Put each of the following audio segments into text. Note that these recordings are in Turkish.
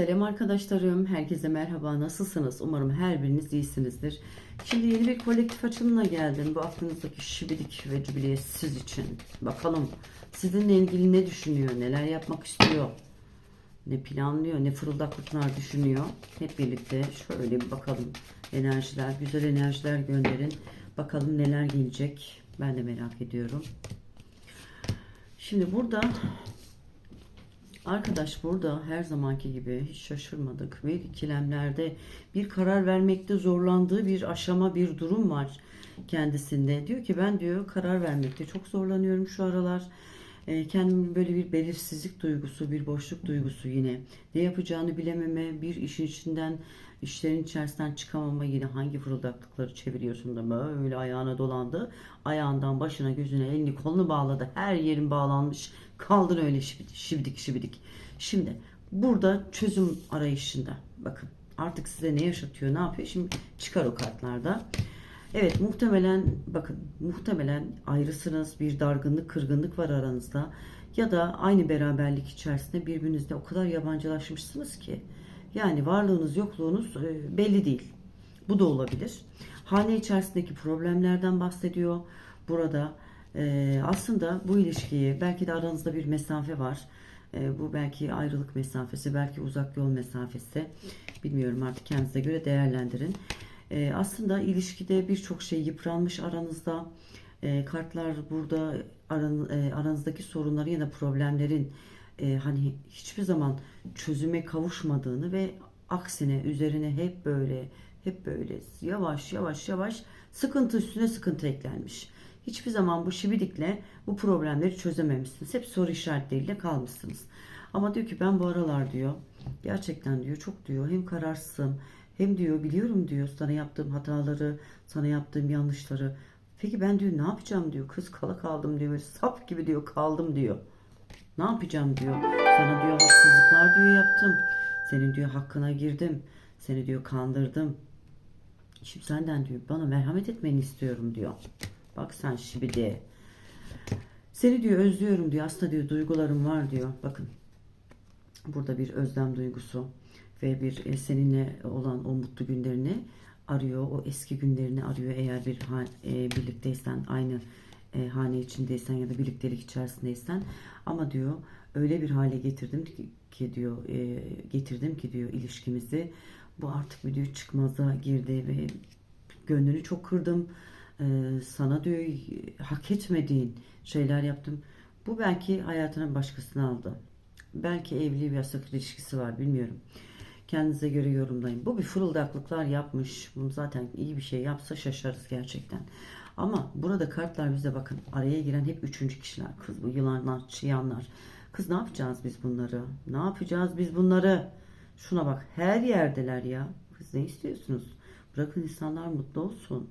Selam arkadaşlarım, herkese merhaba. Nasılsınız? Umarım her biriniz iyisinizdir. Şimdi yeni bir kolektif açılımla geldim. Bu aklınızdaki şibidik ve cübileye siz için. Bakalım sizinle ilgili ne düşünüyor, neler yapmak istiyor, ne planlıyor, ne fırıldaklıklar düşünüyor. Hep birlikte şöyle bir bakalım. Enerjiler, güzel enerjiler gönderin. Bakalım neler gelecek. Ben de merak ediyorum. Şimdi burada Arkadaş burada her zamanki gibi hiç şaşırmadık ve ikilemlerde bir karar vermekte zorlandığı bir aşama bir durum var kendisinde. Diyor ki ben diyor karar vermekte çok zorlanıyorum şu aralar. E, kendimi böyle bir belirsizlik duygusu, bir boşluk duygusu yine. Ne yapacağını bilememe, bir işin içinden, işlerin içerisinden çıkamama yine hangi fırıldaklıkları çeviriyorsun da böyle ayağına dolandı. Ayağından başına gözüne elini kolunu bağladı. Her yerin bağlanmış. Kaldın öyle şibidik şibidik. şibidik. Şimdi burada çözüm arayışında. Bakın artık size ne yaşatıyor, ne yapıyor? Şimdi çıkar o kartlarda. Evet muhtemelen bakın muhtemelen ayrısınız bir dargınlık kırgınlık var aranızda ya da aynı beraberlik içerisinde birbirinizle o kadar yabancılaşmışsınız ki yani varlığınız yokluğunuz e, belli değil. Bu da olabilir. Hane içerisindeki problemlerden bahsediyor. Burada e, aslında bu ilişkiyi belki de aranızda bir mesafe var. E, bu belki ayrılık mesafesi, belki uzak yol mesafesi. Bilmiyorum artık kendinize göre değerlendirin. E, aslında ilişkide birçok şey yıpranmış aranızda. E, kartlar burada aran, e, aranızdaki sorunları ya da problemlerin e, hani hiçbir zaman çözüme kavuşmadığını ve aksine üzerine hep böyle hep böyle yavaş yavaş yavaş sıkıntı üstüne sıkıntı eklenmiş. Hiçbir zaman bu şibidikle bu problemleri çözememişsiniz. Hep soru işaretleriyle kalmışsınız. Ama diyor ki ben bu aralar diyor gerçekten diyor çok diyor hem kararsızım hem diyor biliyorum diyor sana yaptığım hataları, sana yaptığım yanlışları. Peki ben diyor ne yapacağım diyor. Kız kala kaldım diyor. Böyle sap gibi diyor kaldım diyor. Ne yapacağım diyor. Sana diyor haksızlıklar diyor yaptım. Senin diyor hakkına girdim. Seni diyor kandırdım. Şimdi senden diyor bana merhamet etmeni istiyorum diyor. Bak sen şibidi. Seni diyor özlüyorum diyor. Aslında diyor duygularım var diyor. Bakın. Burada bir özlem duygusu ve bir e, seninle olan o mutlu günlerini arıyor. O eski günlerini arıyor eğer bir e, birlikteysen aynı e, hane içindeysen ya da birliktelik içerisindeysen ama diyor öyle bir hale getirdim ki, ki diyor e, getirdim ki diyor ilişkimizi bu artık bir diyor çıkmaza girdi ve gönlünü çok kırdım E, sana diyor hak etmediğin şeyler yaptım bu belki hayatına başkasını aldı belki evli bir yasak ilişkisi var bilmiyorum kendinize göre yorumlayın bu bir fırıldaklıklar yapmış bunu zaten iyi bir şey yapsa şaşarız gerçekten ama burada kartlar bize bakın araya giren hep üçüncü kişiler. Kız bu yılanlar, çıyanlar. Kız ne yapacağız biz bunları? Ne yapacağız biz bunları? Şuna bak her yerdeler ya. Kız ne istiyorsunuz? Bırakın insanlar mutlu olsun.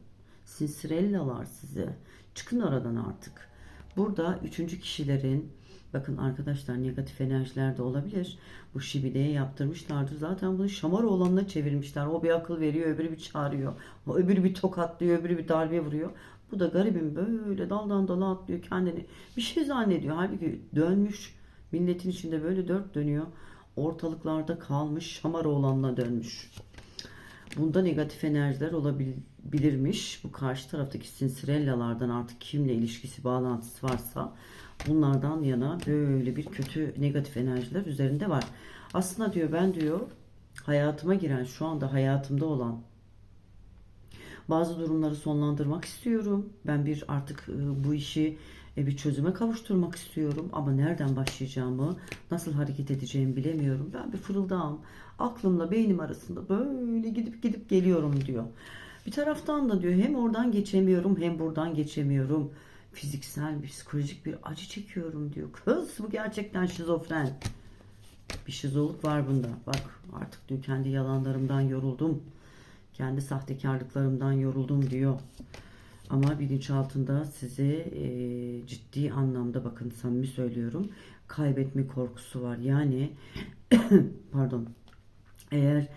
Sinsirellalar size. Çıkın aradan artık. Burada üçüncü kişilerin Bakın arkadaşlar negatif enerjiler de olabilir. Bu şibideye yaptırmışlardır. Zaten bunu şamar olanına çevirmişler. O bir akıl veriyor, öbürü bir çağırıyor. O öbürü bir tokatlıyor, öbürü bir darbe vuruyor. Bu da garibim böyle daldan dala atlıyor kendini. Bir şey zannediyor. Halbuki dönmüş. Milletin içinde böyle dört dönüyor. Ortalıklarda kalmış şamar olanına dönmüş. Bunda negatif enerjiler olabilirmiş. Bu karşı taraftaki sinsirellalardan artık kimle ilişkisi, bağlantısı varsa bunlardan yana böyle bir kötü negatif enerjiler üzerinde var. Aslında diyor ben diyor hayatıma giren şu anda hayatımda olan bazı durumları sonlandırmak istiyorum. Ben bir artık e, bu işi e, bir çözüme kavuşturmak istiyorum ama nereden başlayacağımı, nasıl hareket edeceğimi bilemiyorum. Ben bir fırıldağım. Aklımla beynim arasında böyle gidip gidip geliyorum diyor. Bir taraftan da diyor hem oradan geçemiyorum hem buradan geçemiyorum. Fiziksel, psikolojik bir acı çekiyorum diyor. Kız bu gerçekten şizofren. Bir şizoluk var bunda. Bak artık diyor kendi yalanlarımdan yoruldum. Kendi sahtekarlıklarımdan yoruldum diyor. Ama bilinçaltında sizi e, ciddi anlamda bakın samimi söylüyorum kaybetme korkusu var. Yani pardon eğer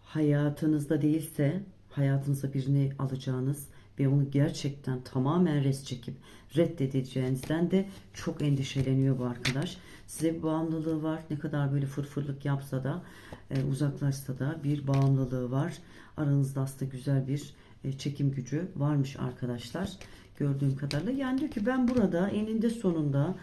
hayatınızda değilse hayatınıza birini alacağınız ve onu gerçekten tamamen res çekip reddedeceğinizden de çok endişeleniyor bu arkadaş. Size bir bağımlılığı var. Ne kadar böyle fırfırlık yapsa da e, uzaklaşsa da bir bağımlılığı var. Aranızda aslında güzel bir çekim gücü varmış arkadaşlar. Gördüğüm kadarıyla. Yani diyor ki ben burada eninde sonunda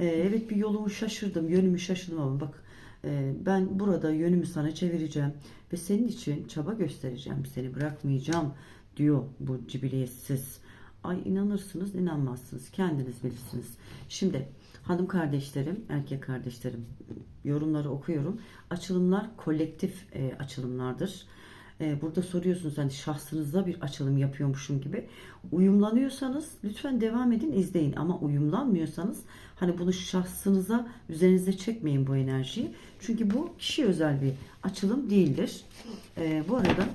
e, evet bir yolumu şaşırdım, yönümü şaşırdım ama bak e, ben burada yönümü sana çevireceğim ve senin için çaba göstereceğim. Seni bırakmayacağım diyor bu cibiliyetsiz. Ay inanırsınız, inanmazsınız. Kendiniz bilirsiniz. Şimdi hanım kardeşlerim, erkek kardeşlerim yorumları okuyorum. Açılımlar kolektif e, açılımlardır. E, burada soruyorsunuz hani şahsınıza bir açılım yapıyormuşum gibi. Uyumlanıyorsanız lütfen devam edin izleyin ama uyumlanmıyorsanız hani bunu şahsınıza üzerinize çekmeyin bu enerjiyi. Çünkü bu kişi özel bir açılım değildir. E, bu arada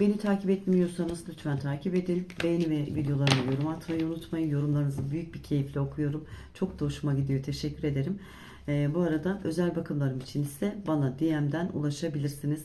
Beni takip etmiyorsanız lütfen takip edin. Beğeni ve videolarımı yorum atmayı unutmayın. Yorumlarınızı büyük bir keyifle okuyorum. Çok da hoşuma gidiyor. Teşekkür ederim. Ee, bu arada özel bakımlarım için ise bana DM'den ulaşabilirsiniz.